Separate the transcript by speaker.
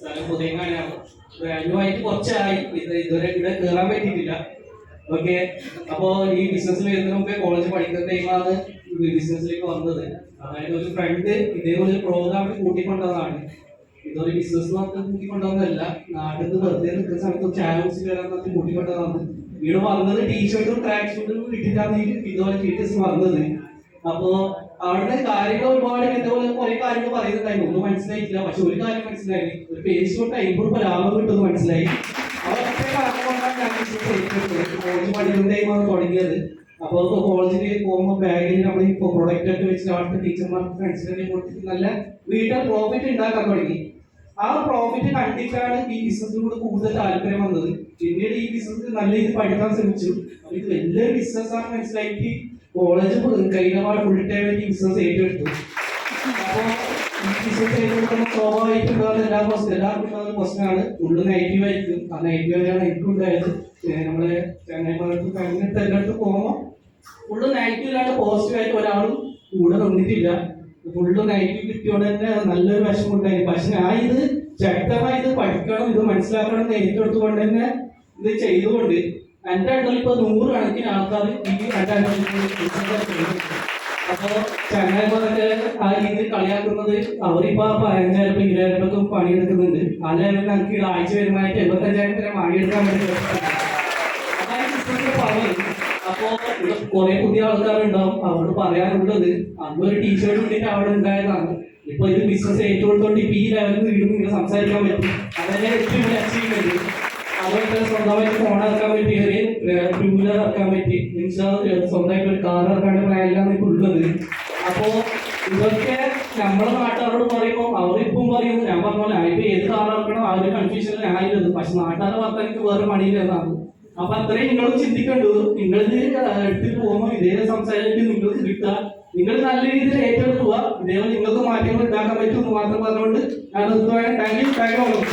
Speaker 1: സ്ഥലം പുതിയങ്ങാടിയാണ് ആയിട്ട് കുറച്ചായി. ഇത് ഇതുവരെ ഇവിടെ കയറാൻ പറ്റിയിട്ടില്ല. ഓക്കെ? അപ്പോ ഈ ബിസിനസ്സിൽ വരുന്ന മുമ്പേ കോളേജ് പഠിക്കുന്ന ടൈമാണ് ബിസിനസ്സിലേക്ക് വന്നത്. അതായത് ഒരു ഫ്രണ്ട് ഇതേപോലെ ഒരു പ്രോഗ്രാമിൽ കൂട്ടിക്കൊണ്ടതാണ്. ഇതൊരു ബിസിനസ് നമുക്ക് കൂട്ടിക്കൊണ്ടതല്ല നാട്ടിൽ നിന്ന് വെറുതെ നിൽക്കുന്ന സമയത്ത് ചാനൽസ് പറഞ്ഞ് കൂട്ടിക്കൊണ്ടതാണ്. ഇവിടെ വന്നത് ടീഷർട്ടും ട്രാക്ക് ഷൂട്ടും ഇട്ടിട്ടാണ് ഇതുപോലെ ടീച്ചേഴ്സ് വന്നത്. അപ്പോ അവിടുത്തെ കാര്യങ്ങൾ ഒരുപാട് ഇതേപോലെ കുറെ കാര്യങ്ങൾ പറയുന്നുണ്ടായിരുന്നു. ഒന്നും മനസ്സിലായിട്ടില്ല. പക്ഷെ ഒരു കാര്യം മനസ്സിലായി. ഒരു പേജ് കൊണ്ട് രൂപ ലാഭം കിട്ടുമെന്ന് മനസ്സിലായി. കോളേജ് പഠിക്കുന്ന തുടങ്ങിയത്. അപ്പോൾ കോളേജിൽ പോകുമ്പോൾ ബാഗിൽ നമ്മൾ ഇപ്പോൾ പ്രൊഡക്റ്റ് ഒക്കെ വെച്ച് അവിടുത്തെ ടീച്ചർമാർക്ക് ഫ്രണ്ട്സിനെ കൊടുത്തിട്ട് നല്ല വീട്ടിൽ പ്രോഫിറ്റ് ഉണ്ടാക്കാൻ തുടങ്ങി. ആ പ്രോഫിറ്റ് കണ്ടിട്ടാണ് ഈ ബിസിനസ്സിനോട് കൂടുതൽ താല്പര്യം വന്നത്. പിന്നീട് ഈ ബിസിനസ് നല്ല രീതിയിൽ പഠിക്കാൻ ശ്രമിച്ചു. അപ്പൊ ഇത് വലിയൊരു ബിസിനസ് ആണ് മനസ്സിലാക്കി കോളേജ് കഴിഞ്ഞപാട് ഫുൾ ടൈം ഈ ബിസിനസ് ഏറ്റെടുത്തു. അപ്പോ ഈ ബിസിനസ് ഏറ്റെടുക്കുമ്പോൾ സ്വാഭാവികമായിട്ടുള്ള എല്ലാ പ്രശ്നം എല്ലാവർക്കും ഉണ്ടാകുന്ന പ്രശ്നമാണ്. ഫുള്ള് നെഗറ്റീവ് ആയിരിക്കും. ആ നെഗറ്റീവ് ആയാണ് എനിക്കും ഉണ്ടായത്. നമ്മളെ നമ്മളെ ചങ്ങായിമാർക്ക് അങ്ങനത്തെ എല്ലായിടത്തും പോകുമ്പോൾ ഫുള്ള് നെഗറ്റീവ് അല്ലാണ്ട് പോസിറ്റീവ് ആയിട്ട് ഒരാളും കൂടെ നിന്നിട്ടില്ല. ഫുള്ള് നെഗറ്റീവ് കിട്ടിയോണ്ട് തന്നെ നല്ലൊരു വിഷമം ഉണ്ടായി പക്ഷെ ആ ഇത് ശക്തമായി ഇത് പഠിക്കണം ഇത് മനസ്സിലാക്കണം എന്ന് ഏറ്റെടുത്തുകൊണ്ട് തന്നെ ഇത് ചെയ്തുകൊണ്ട് എന്റെ അടുത്ത് ഇപ്പൊ നൂറ് കണക്കിന് ആൾക്കാർ ഈ എന്റെ അണ്ടറിൽ അപ്പോ ചങ്ങായിമാരൊക്കെ ആ രീതിയിൽ കളിയാക്കുന്നത് അവരിപ്പോ പതിനഞ്ചായിരം ഇരുപതിനായിരം രൂപ പണിയെടുക്കുന്നുണ്ട്. ലെവലിൽ നമുക്ക് ആഴ്ച വരുമായിട്ട് എഴുപത്തഞ്ചായിരം വരെ പണിയെടുക്കാൻ വേണ്ടി അപ്പോ ഇവിടെ കുറെ പുതിയ ആൾക്കാരുണ്ടാവും. അവരോട് പറയാനുള്ളത്. അന്ന് ഒരു ടീഷർട്ട് ഇട്ടിട്ട് അവിടെ ഉണ്ടായതാണ്. ഇപ്പൊ ഇത് ബിസിനസ് ഏറ്റെടുത്തോണ്ട് ഇപ്പൊ ഈ ലെവലിൽ വീണ്ടും ഇങ്ങനെ സംസാരിക്കാൻ പറ്റും. അതന്നെ ഏറ്റവും വലിയ അച്ചീവ്മെന്റ് അവർക്ക് സ്വന്തമായിട്ട് ഫോൺ ഇറക്കാൻ പറ്റി ഒരു ടൂ വീലർ ഇറക്കാൻ പറ്റി. മീൻസ് സ്വന്തമായിട്ട് ഒരു കാർ ഇറക്കാണ്ട് പ്ലാനിലാണ് ഇപ്പൊ ഉള്ളത്. അപ്പോ ഇതൊക്കെ നമ്മളെ നാട്ടുകാരോട് പറയുമ്പോൾ അവരിപ്പം പറയും ഞാൻ പറഞ്ഞ പോലെ ഇപ്പൊ ഏത് കാർ ഇറക്കണം? ആ ഒരു കൺഫ്യൂഷൻ ആയിരുന്നത് പക്ഷെ നാട്ടുകാരെ പറഞ്ഞാൽ എനിക്ക് വേറെ പണിയില്ലെന്നാണ് അപ്പൊ അത്രയും നിങ്ങൾ ചിന്തിക്കണ്ടു. നിങ്ങൾ എടുത്തിട്ട് പോകുമ്പോൾ ഇതേ സംസാരിച്ചിട്ട് നിങ്ങൾക്ക് കിട്ടുക നിങ്ങൾ നല്ല രീതിയിൽ ഏറ്റെടുക്കുക. ഇതേപോലെ നിങ്ങൾക്ക് മാറ്റങ്ങൾ ഉണ്ടാക്കാൻ പറ്റുമെന്ന് മാത്രം പറഞ്ഞുകൊണ്ട് ഞാൻ നിർത്തുവാൻ താങ്ക് യു. Thank U.